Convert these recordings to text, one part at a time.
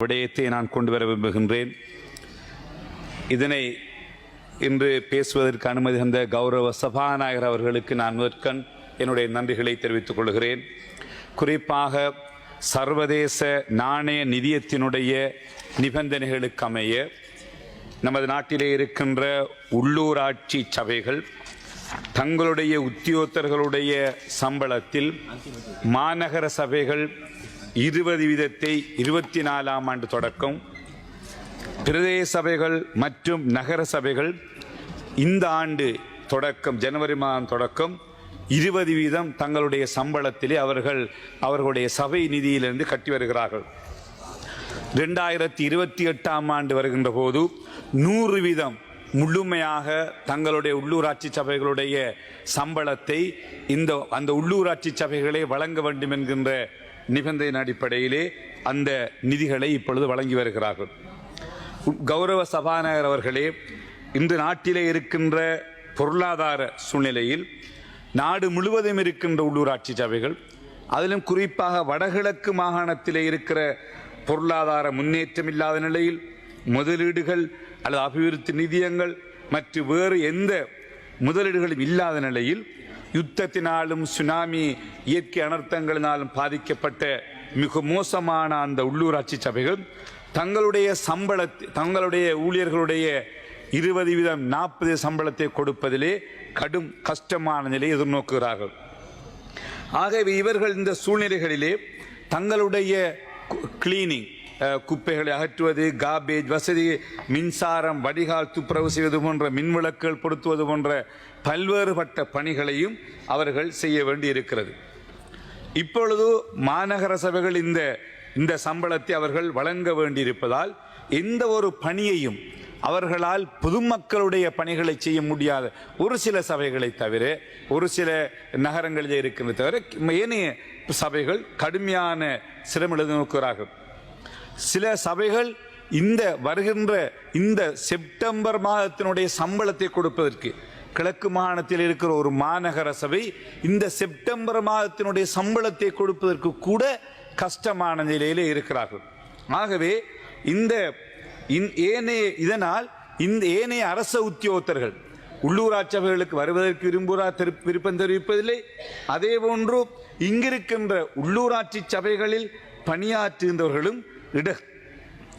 விடயத்தை நான் கொண்டு வர விரும்புகின்றேன். இதனை இன்று பேசுவதற்கு அனுமதி தந்த கௌரவ சபாநாயகர் அவர்களுக்கு நான் முதற்கண் என்னுடைய நன்றிகளை தெரிவித்துக் கொள்கிறேன். குறிப்பாக சர்வதேச நாணய நிதியத்தினுடைய நிபந்தனைகளுக்கு அமைய நமது நாட்டிலே இருக்கின்ற உள்ளூராட்சி சபைகள் தங்களுடைய உத்தியோகத்தர்களுடைய சம்பளத்தில் மாநகர சபைகள் இருபது வீதத்தை இருபத்தி நாலாம் ஆண்டு தொடக்கம். பிரதேச சபைகள் மற்றும் நகர சபைகள் இந்த ஆண்டு தொடக்கம் ஜனவரி மாதம் தொடக்கம். இருபது வீதம் தங்களுடைய சம்பளத்திலே அவர்கள் அவர்களுடைய சபை நிதியிலிருந்து கட்டி வருகிறார்கள். ரெண்டாயிரத்தி இருபத்தி எட்டாம் ஆண்டு வருகின்ற போது நூறு வீதம் முழுமையாக தங்களுடைய உள்ளூராட்சி சபைகளுடைய சம்பளத்தை இந்த அந்த உள்ளூராட்சி சபைகளை வழங்க வேண்டும் என்கின்ற நிபந்தனை அடிப்படையிலே அந்த நிதிகளை இப்பொழுது வழங்கி வருகிறார்கள். கௌரவ சபாநாயகர் அவர்களே இன்று நாட்டிலே இருக்கின்ற பொருளாதார சூழ்நிலையில் நாடு முழுவதும் இருக்கின்ற உள்ளூராட்சி சபைகள் அதிலும் குறிப்பாக வடகிழக்கு மாகாணத்திலே இருக்கிற பொருளாதார முன்னேற்றம் இல்லாத நிலையில் முதலீடுகள் அல்லது அபிவிருத்தி நிதியங்கள் மற்றும் வேறு எந்த முதலீடுகளும் இல்லாத நிலையில் யுத்தத்தினாலும் சுனாமி இயற்கை அனர்த்தங்களினாலும் பாதிக்கப்பட்ட மிக மோசமான அந்த உள்ளூராட்சி சபைகள் தங்களுடைய சம்பள தங்களுடைய ஊழியர்களுடைய இருபது வீதம் நாற்பது சம்பளத்தை கொடுப்பதிலே கடும் கஷ்டமான நிலையை எதிர்நோக்குகிறார்கள். ஆகவே இவர்கள் இந்த சூழ்நிலைகளிலே தங்களுடைய கிளீனிங் குப்பைகளை அகற்றுவது காபேஜ் வசதி மின்சாரம் வடிகால் துப்புரவு செய்வது போன்ற மின்விளக்குகள் பொருத்துவது போன்ற பல்வேறுபட்ட பணிகளையும் அவர்கள் செய்ய வேண்டி இருக்கிறது இப்பொழுது மாநகர சபைகள் இந்த இந்த சம்பளத்தை அவர்கள் வழங்க வேண்டியிருப்பதால் எந்த ஒரு பணியையும் அவர்களால் பொதுமக்களுடைய பணிகளை செய்ய முடியாத ஒரு சில சபைகளை தவிர ஒரு சில நகரங்களிலே இருக்கின்ற தவிர ஏனைய சபைகள் கடுமையான சிரமம் நோக்குகிறார்கள். சில சபைகள் இந்த வருகின்ற இந்த செப்டம்பர் மாதத்தினுடைய சம்பளத்தை கொடுப்பதற்கு கிழக்கு மாகாணத்தில் இருக்கிற ஒரு மாநகர சபை இந்த செப்டம்பர் மாதத்தினுடைய சம்பளத்தை கொடுப்பதற்கு கூட கஷ்டமான நிலையிலே இருக்கிறார்கள். ஆகவே இந்த ஏனைய இதனால் இந்த ஏனைய அரச உத்தியோகத்தர்கள் உள்ளூராட்சி சபைகளுக்கு வருவதற்கு விரும்புகிறார் திரு- விருப்பம் தெரிவிப்பதில்லை. அதே போன்று இங்கிருக்கின்ற உள்ளூராட்சி சபைகளில் பணியாற்றுகின்றவர்களும் இட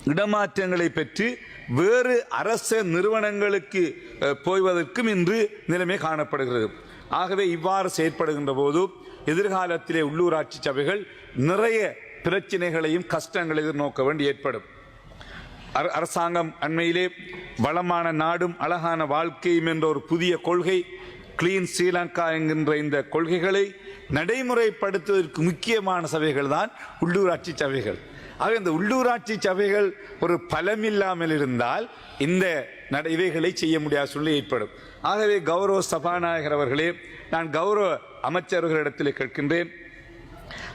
இடமாற்றங்களை பெற்று வேறு அரச நிறுவனங்களுக்கு போய்வதற்கும் இன்று நிலைமை காணப்படுகிறது. ஆகவே இவ்வாறு செயற்படுகின்ற போது எதிர்காலத்திலே உள்ளூராட்சி சபைகள் நிறைய பிரச்சனைகளையும் கஷ்டங்களை எதிர்நோக்க வேண்டி ஏற்படும். அர- அரசாங்கம் அண்மையிலே வளமான நாடும் அழகான வாழ்க்கையும் என்ற ஒரு புதிய கொள்கை கிளீன் ஸ்ரீலங்கா என்கின்ற இந்த கொள்கைகளை நடைமுறைப்படுத்துவதற்கு முக்கியமான சபைகள் தான் உள்ளூராட்சி சபைகள். ஆக இந்த உள்ளூராட்சி சபைகள் ஒரு பலமில்லாமல் இருந்தால் இந்த நட இவைகளை செய்ய முடியாத சூழ்நிலை ஏற்படும். ஆகவே கௌரவ சபாநாயகர் அவர்களே நான் கௌரவ அமைச்சர்களிடத்தில் கேட்கின்றேன்.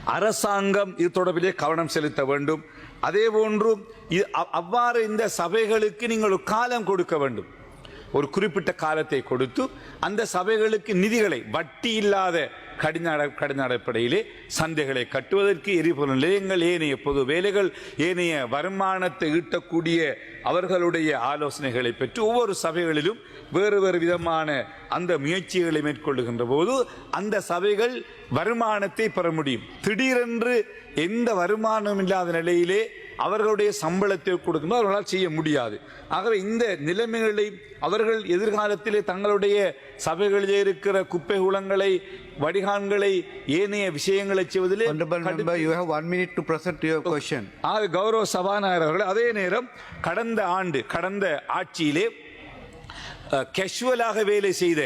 அரசாங்கம் இது தொடர்பிலே கவனம் செலுத்த வேண்டும். அதே போன்று இது அவ்- அவ்வாறு இந்த சபைகளுக்கு நீங்கள் ஒரு காலம் கொடுக்க வேண்டும். ஒரு குறிப்பிட்ட காலத்தை கொடுத்து அந்த சபைகளுக்கு நிதிகளை வட்டி இல்லாத கடின கடின அடிப்படையிலே சந்தைகளை கட்டுவதற்கு எரிபொருள் நிலையங்கள் ஏனைய பொது வேலைகள் ஏனைய வருமானத்தை ஈட்டக்கூடிய அவர்களுடைய ஆலோசனைகளை பெற்று ஒவ்வொரு சபைகளிலும் வேறு வேறு விதமான அந்த முயற்சிகளை மேற்கொள்ளுகின்ற போது அந்த சபைகள் வருமானத்தை பெற முடியும். திடீரென்று எந்த வருமானம் இல்லாத நிலையிலே அவர்களுடைய சம்பளத்தை கொடுக்கும்போது அவர்களால் செய்ய முடியாது. ஆகவே இந்த நிலைமைகளை அவர்கள் எதிர்காலத்திலே தங்களுடைய சபைகளிலே இருக்கிற குப்பை குளங்களை வடிகான்களை ஏனைய விஷயங்களை செய்வதிலே Honorable member, you have one minute to present your question. ஆக கௌரவ சபாநாயகர் அவர்கள் அதே நேரம் கடந்த ஆண்டு கடந்த ஆட்சியிலே கேஷுவலாக வேலை செய்த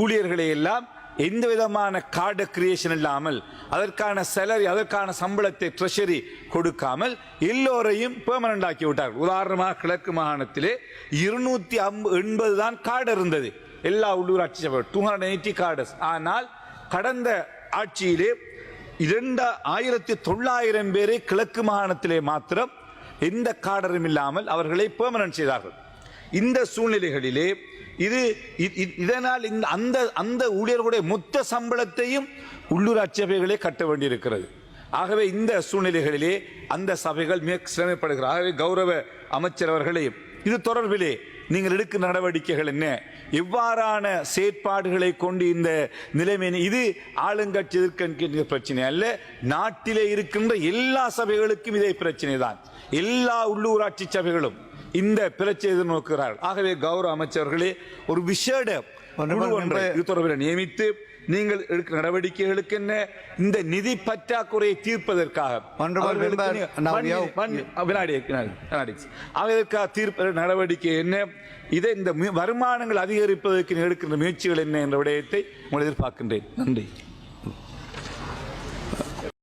ஊழியர்களை எல்லாம் எந்த விதமான கார்டு கிரியேஷன் இல்லாமல் அதற்கான சேலரி அதற்கான சம்பளத்தை ட்ரெஷரி கொடுக்காமல் எல்லோரையும் பெர்மனண்ட் ஆக்கி விட்டார்கள் உதாரணமாக கிழக்கு மாகாணத்திலே இருநூத்தி எண்பது தான் கார்டு இருந்தது. எல்லா உள்ளூராட்சி சபை டூ ஹண்ட்ரட் எயிட்டி கார்டஸ் ஆனால் கடந்த ஆட்சியிலே இரண்டு ஆயிரத்தி தொள்ளாயிரம் பேரை கிழக்கு மாகாணத்திலே மாத்திரம் எந்த கார்டரும் இல்லாமல் அவர்களை பெர்மனன்ட் செய்தார்கள். இந்த சூழ்நிலைகளிலே இது இ- இதனால் இந்த அந்த அந்த ஊழியர்களுடைய மொத்த சம்பளத்தையும் உள்ளூராட்சி சபைகளே கட்ட வேண்டியிருக்கிறது. ஆகவே இந்த சூழ்நிலைகளிலே அந்த சபைகள் மிக சிரமப்படுகிறது ஆகவே கௌரவ அமைச்சர் அவர்களே இது தொடர்பிலே நீங்கள் எடுக்கும் நடவடிக்கைகள் என்ன? எவ்வாறான செயற்பாடுகளை கொண்டு இந்த நிலைமை இது ஆளுங்கட்சி எதிர்க்கின்ற பிரச்சனை அல்ல நாட்டிலே இருக்கின்ற எல்லா சபைகளுக்கும் இதே பிரச்சனை தான் எல்லா உள்ளூராட்சி சபைகளும் இந்த பிரச்சனை எதிர்நோக்குகிறார்கள். ஆகவே கௌரவ அமைச்சர்களே ஒரு விசேட ஒன்றை இது தொடர்பில் நியமித்து நீங்கள் எடுக்கிற நடவடிக்கைகளுக்கு என்ன? இந்த நிதி பற்றாக்குறையை தீர்ப்பதற்காக. அதற்காக தீர்ப்ப நடவடிக்கை என்ன? இதை இந்த வருமானங்கள் அதிகரிப்பதற்கு எடுக்கின்ற முயற்சிகள் என்ன என்ற விடயத்தை உங்களை எதிர்பார்க்கின்றேன். நன்றி.